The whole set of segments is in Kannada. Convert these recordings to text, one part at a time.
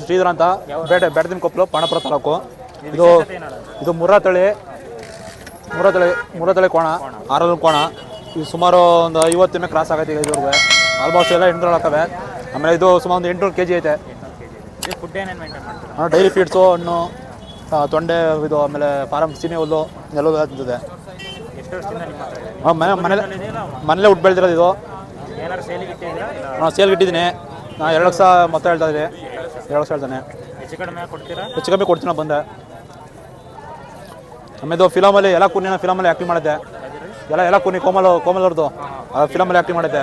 ಶ್ರೀಧರ ಅಂತ ಬೇಟೆ ಬೆಟ್ಟದಿನ ಕೊಪ್ಪಲು ಪಾಣಪುರ ತಾಲೂಕು. ಇದು ಇದು ಮುರ್ರಾ ತಳಿ ಮುರ್ರಾ ತಳಿ ಮುರ್ರಾ ತಳಿ ಕೋಣ ಆರಲ್ ಕೋಣ. ಇದು ಸುಮಾರು ಒಂದು ಐವತ್ತು ಎಮ್ಮೆ ಕ್ರಾಸ್ ಆಗೈತೆ ಈಗ ಇದುವರೆಗೂ. ಆಲ್ಮೋಸ್ಟ್ ಎಲ್ಲ ಎಂಟು ಹಾಕವೆ ಆಮೇಲೆ ಇದು ಸುಮಾರು ಒಂದು ಎಂಟುನೂರು ಕೆ ಜಿ ಐತೆ. ಹಾಂ ಡೈಲಿ ಫೀಡ್ಸು ಹಣ್ಣು ತೊಂಡೆ ಇದು ಆಮೇಲೆ ಫಾರಮ್ ಸೀಮೆ ಹುಲ್ಲು ಎಲ್ಲ ತಿಂತಿದೆ ಇದೆ? ಮನೆ ಮನೇಲೆ ಮನೇಲೆ ಉಟ್ಟು ಬೆಳೆದಿರೋದು ಇದು. ಹಾಂ ಸೇಲ್ಗೆ ಇಟ್ಟಿದ್ದೀನಿ ನಾನು ಎರಡು ಲಕ್ಷ ಮೊತ್ತ ಹೇಳ್ತಾ ಇದ್ದೀನಿ. ಎರಡು ಹೇಳ್ತಾನೆ ಹೆಚ್ಚು ಕಡಿಮೆ ಕೊಡ್ತೀರಾ? ಹೆಚ್ಚು ಕಮ್ಮಿ ಕೊಡ್ತೀನಿ ನಾವು ಬಂದೆ. ಆಮೇಲೆ ಫಿಲಮಲ್ಲಿ ಎಲ್ಲ ಕುನ್ನಿನ ಫಿಲಮಲ್ಲಿ ಆ್ಯಕ್ಟಿಂಗ್ ಮಾಡಿದ್ದೆ. ಎಲ್ಲ ಎಲ್ಲ ಕುನ್ನಿ ಕೋಮಲ್ ಕೋಮಲ್ ಅವ್ರದ್ದು. ಆ ಫಿಲಮಲ್ಲಿ ಆ್ಯಕ್ಟಿಂಗ್ ಮಾಡಿದ್ದೆ.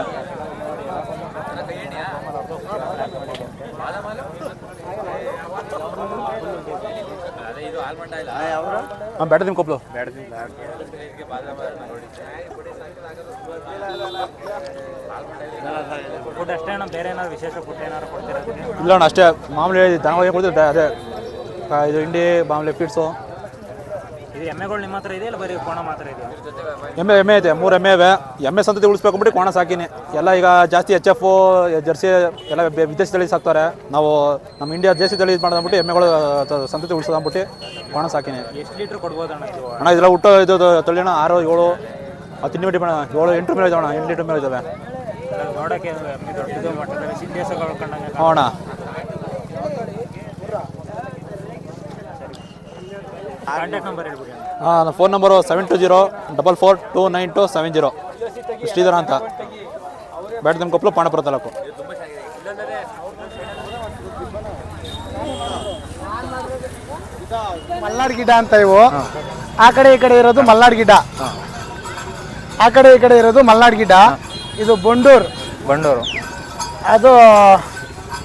ಹಾಂ ಬೆಟ್ಟದಿನ ಕೊಪ್ಪಲು ಫುಡ್ ಅಷ್ಟೇ ಅಣ್ಣ ಬೇರೆ ಏನಾದ್ರು ವಿಶೇಷ ಫುಡ್ ಏನಾದ್ರು ಕೊಡ್ತೀರಾ ಅದಕ್ಕೆ? ಇಲ್ಲ ಅಣ್ಣ ಅಷ್ಟೇ. ಮಾಮೂಲಿ ದನ ಏನು ಕೊಡ್ತಿದ್ದೆ ಅದೇ. ಇದು ಹಿಂಡಿ ಮಾಮೂಲಿ ಫೀಡ್ಸು ಇದು ಎಮ್ಮೆಗಳು ನಿಮ್ಮ ಹತ್ರ ಇದೆಯಲ್ಲ ಬರೀ ಕೋಣ ಮಾತ್ರ ಇದೆಯಾ ಎಮ್ಮೆ ಎಮ್ಮೆ ಇದೆ ಮೂರು ಎಮ್ಮೆ ಇವೆ. ಎಮ್ಮೆ ಸಂತತಿ ಉಳಿಸ್ಬೇಕು ಅಂದ್ಬಿಟ್ಟು ಕೋಣ ಸಾಕಿನಿ. ಎಲ್ಲ ಈಗ ಜಾಸ್ತಿ ಎಚ್ ಎಫ್ ಜರ್ಸಿ ಎಲ್ಲ ಬೆ- ವಿದೇಶಿ ತಳಿ ಸಾಕ್ತಾರೆ. ನಾವು ನಮ್ಮ ಇಂಡಿಯಾ ದೇಶಿ ತಳಿ ಇದು ಮಾಡೋದಂದ್ಬಿಟ್ಟು ಎಮ್ಮೆಗಳು ತ- ಸಂತತಿ ಅಂದ್ಬಿಟ್ಟು ಕೋಣ ಸಾಕಿನಿ. ಎಷ್ಟು ಲೀಟ್ರ್ ಕೊಡ್ಬೋದು ಅಣ್ಣ ಇದು? ಅಣ್ಣ ಇದೆಲ್ಲ ಹುಟ್ಟು ಇದು ಇದು ತಳಿನ ಆರು ಏಳು ಹತ್ತು ತಿಂಡಿ ಡಿಪೆಂಡ್ ಏಳು ಎಂಟು ಮೇಲೆ ಇದಾವೆ ಅಣ್ಣ ಎಂಟು ಲೀಟ್ರ್ ಮೇಲೆ ಇದ್ದಾವೆ ಎಲ್ಲ ನೋಡೋಕ್ಕೆ ಎಮ್ಮೆ ದೊಡ್ಡದು ಮಟ್ಟದಲ್ಲಿ ಸಿದ್ದೇಶಗಳು ಕಂಡಂಗೆ ಹ್ಞೂ ಅಣ್ಣ. ಕಾಂಟ್ಯಾಕ್ಟ್ ನಂಬರ್ ಹೇಳ್ಬಿಡಿ. ಹಾಂ phone number seven two zero double four two nine two seven zero Shridhar ಅಂತ. ಬ್ಯಾಡ್ದಮ್ ಕೊಪ್ಪಲು ಪಾಣಪುರ ತಾಲೂಕು. ಮಲ್ನಾಡ್ ಗಿಡ ಅಂತ ಇವು. ಆ ಕಡೆ ಈ ಕಡೆ ಇರೋದು ಮಲ್ನಾಡ್ ಗಿಡ. ಆ ಕಡೆ ಈ ಕಡೆ ಇರೋದು ಮಲ್ನಾಡ್ ಗಿಡ. ಇದು ಬೊಂಡೂರ್. ಬಂಡೂರು. ಅದು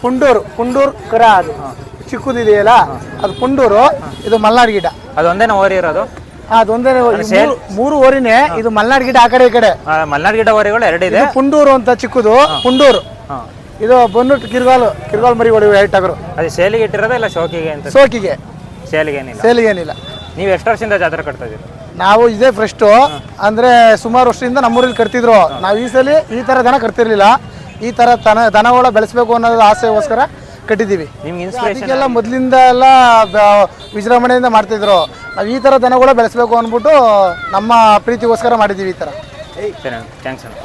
ಪುಂಡೂರು ಪುಂಡೂರ್ ಕರ ಅದು. ಚಿಕ್ಕದಿದೆಯಲ್ಲ? ಅದು ಪುಂಡೂರು ಇದು ಮಲ್ನಾಡ್ ಗಿಡ. ಅದೊಂದೇನ ಓರಿ ಇರೋದು? ಅದೊಂದೇ ಮೂರು- ಮೂರು ಓರಿನೇ ಇದು ಮಲ್ನಾಡ್ ಗಿಡ ಆ ಕಡೆ ಈ ಕಡೆ. ಮಲ್ನಾಡ್ ಗಿಡ ಓರಿಗಳು ಎರಡಿದೆ ಇದು? ಪುಂಡೂರು ಅಂತ ಚಿಕ್ಕದು ಪುಂಡೂರು. ಇದು ಬಂದ್ಬಿಟ್ಟು ಕಿರ್ಗಾಲು ಕಿರ್ಗಾಲ್ ಮರಿಗಳು ಎರಡು ಟಗರು. ಅದು ಸೇಲಿಗೆ ಇಟ್ಟಿರೋದ ಇಲ್ಲ ಶೋಕಿಗೆ ಅಂತ? ಶೋಕಿಗೆ. ಸೇಲಿಗೆ ಏನಿಲ್ಲ? ಸೇಲಿಗೇನಿಲ್ಲ ನೀವು ಎಷ್ಟು ವರ್ಷದಿಂದ ಜಾತ್ರೆ ಕಟ್ತಾ ಇದ್ದೀರಿ? ನಾವು ಇದೇ ಫ್ರೆಸ್ಟು ಅಂದ್ರೆ ಸುಮಾರು ವರ್ಷದಿಂದ ನಮ್ಮೂರಲ್ಲಿ ಕಟ್ತಿದ್ರು. ನಾವು ಈ ಸಲ ಈ ತರ ದನ ಕಟ್ತಿರ್ಲಿಲ್ಲ. ಈ ತರ ದನ ದನಗಳ ಬೆಳೆಸಬೇಕು ಅನ್ನೋದು ಆಸೆಗೋಸ್ಕರ ಕಟ್ಟಿದ್ದೀವಿ. ನಿಮ್ಗೆ ಇನ್ಸ್ಪಿರೇಷನ್ ಅದಕ್ಕೆಲ್ಲ ಮೊದಲಿಂದ ಎಲ್ಲ ಬ- ವಿಜೃಂಭಣೆಯಿಂದ ಮಾಡ್ತಿದ್ರು. ನಾವು ಈ ತರ ದನಗಳ ಬೆಳೆಸಬೇಕು ಅಂದ್ಬಿಟ್ಟು ನಮ್ಮ ಪ್ರೀತಿಗೋಸ್ಕರ ಮಾಡಿದ್ದೀವಿ ಈ ತರ. ಸರಿ ಥ್ಯಾಂಕ್ಸ್ ಅಣ್ಣ.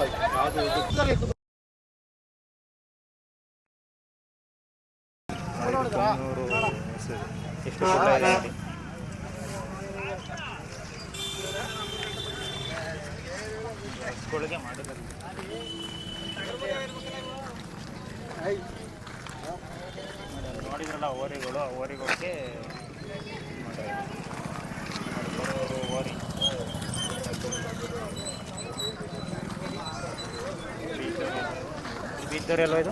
ಎಷ್ಟು. ನೋಡಿದ್ರಲ್ಲ ಓರಿಗಳು ಆ ಓರಿಗಳಿಗೆ ಓರಿ ಬೀದ್ದವರೆಲ್ಲ ಇದು?